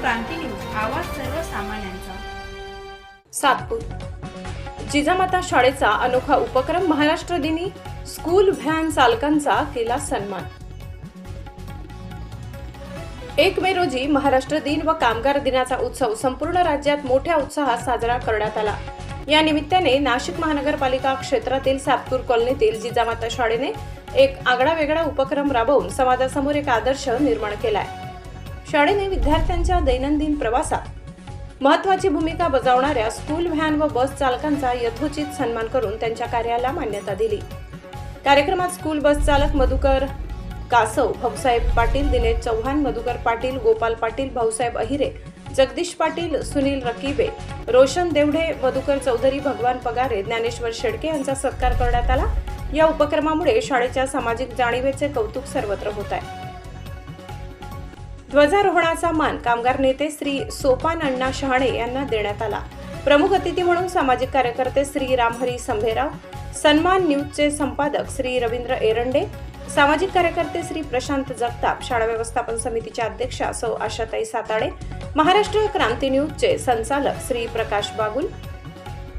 क्रांती news आवाज सर्वसामान्यांचा. सातपूर. जिजामाता शाळेचा अनोखा उपक्रम महाराष्ट्र दिनी स्कूल व्हॅन चालकांचा केला सन्मान. एक मे रोजी महाराष्ट्र दिन व कामगार दिनाचा उत्सव संपूर्ण राज्यात मोठ्या उत्साहात साजरा करण्यात आला. या निमित्ताने नाशिक महानगरपालिका क्षेत्रातील सातपूर कॉलनीतील जिजामाता शाळेने एक आगळा वेगळा उपक्रम राबवून समाजासमोर एक आदर्श निर्माण केला आहे शाळेने विद्यार्थ्यांच्या दैनंदिन प्रवासात महत्वाची भूमिका बजावणाऱ्या स्कूल व्हॅन व बस चालकांचा यथोचित सन्मान करून त्यांच्या कार्याला मान्यता दिली. कार्यक्रमात स्कूल बस चालक मधुकर कासव भाऊसाहेब पाटील दिनेश चव्हाण मधुकर पाटील गोपाल पाटील भाऊसाहेब अहिरे जगदीश पाटील सुनील रकीबे रोशन देवढे मधुकर चौधरी भगवान पगारे ज्ञानेश्वर शेडके यांचा सत्कार करण्यात आला. या उपक्रमामुळे शाळेच्या सामाजिक जाणीवेचे कौतुक सर्वत्र होत आहे. ध्वजारोहणाचा मान कामगार नेते श्री सोपान अण्णा शहाणे यांना देण्यात आला. प्रमुख अतिथी म्हणून सामाजिक कार्यकर्ते श्री रामहरी संभेराव सन्मान न्यूजचे संपादक श्री रवींद्र एरंडे सामाजिक कार्यकर्ते श्री प्रशांत जगताप शाळा व्यवस्थापन समितीच्या अध्यक्षा सौ आशाताई साताडे महाराष्ट्र क्रांती न्यूजचे संचालक श्री प्रकाश बागुल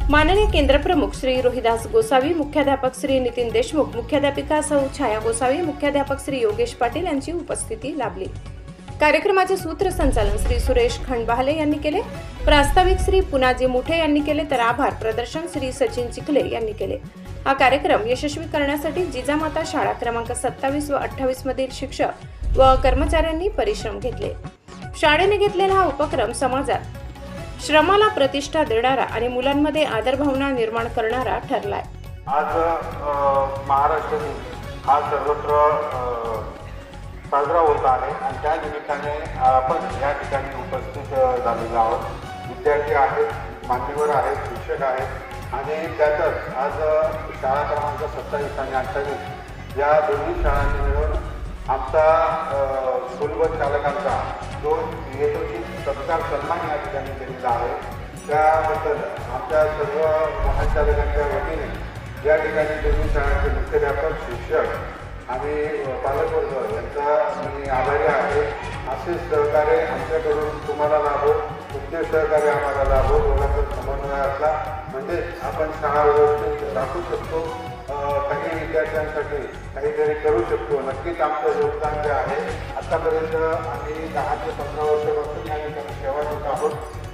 माननीय केंद्रप्रमुख श्री रोहिदास गोसावी मुख्याध्यापक श्री नितीन देशमुख मुख्याध्यापिका सौ छाया गोसावी मुख्याध्यापक श्री योगेश पाटील यांची उपस्थिती लाभली. कार्यक्रमाचे सूत्रसंचालन श्री सुरेश खंडबाहले यांनी केले. प्रास्ताविक श्री पुनाजी मुठे यांनी केले तर आभार. प्रदर्शन श्री सचिन चिखले यांनी केले. हा कार्यक्रम यशस्वी करण्यासाठी जिजामाता शाळा क्रमांक सत्तावीस व अठ्ठावीस मधील शिक्षक व कर्मचाऱ्यांनी परिश्रम घेतले. शाळेने घेतलेला हा उपक्रम समाजात श्रमाला प्रतिष्ठा देणारा आणि मुलांमध्ये आदरभावना निर्माण करणारा ठरलाय. आज महाराष्ट्र हा सर्वत्र साजरा होत आहे. आणि त्या निमित्ताने आपण या ठिकाणी उपस्थित झालेलो आहोत. विद्यार्थी आहेत मान्यवर आहेत शिक्षक आहेत. आणि त्यातच आज शाळा क्रमांक सत्तावीस आणि अठ्ठावीस या दोन्ही शाळांनी मिळून आमचा स्कूलबस चालकांचा जो यशस्वी सत्कार सन्मान या ठिकाणी केलेला आहे. त्याबद्दल आमच्या सर्व महाचालकांच्या चालकांच्या वतीने या ठिकाणी दोन्ही शाळांचे मुख्याध्यापक शिक्षक आणि पालकवर्ग यांचा मी आभारी आहे. असे सहकार्य आमच्याकडून तुम्हाला लाभो तुमचे सहकार्य आम्हाला लाभो दोघांचा समन्वय असला. म्हणजे आपण शाळा व्यवस्थित राखू शकतो. काही विद्यार्थ्यांसाठी काहीतरी करू शकतो. नक्कीच आमचं योगदान जे आहे आतापर्यंत आम्ही दहा ते पंधरा वर्षापासून या ठिकाणी सेवा देत आहोत.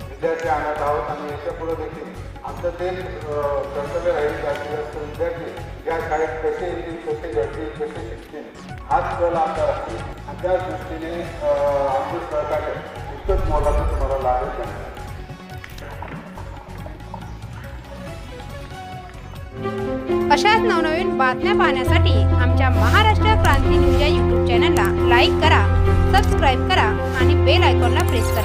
विद्यार्थी आणत आहोत आणि याच्यापुढे देखील आमचं ते कर्तव्य राहील. जास्तीत जास्त विद्यार्थी या शाळेत कसे येतील कसे घडतील कसे शिकतील हाच कल आमदार राहील आणि त्या दृष्टीने आमचं सहकार्य इतकंच मोलाचं तुम्हाला लाभेल धन्यवाद अशाच नवनवीन बातम्या पाहण्यासाठी आमच्या महाराष्ट्र क्रांती न्यूज या यूट्यूब चॅनलला लाईक करा सबस्क्राईब करा आणि बेल आयकॉनला प्रेस करा.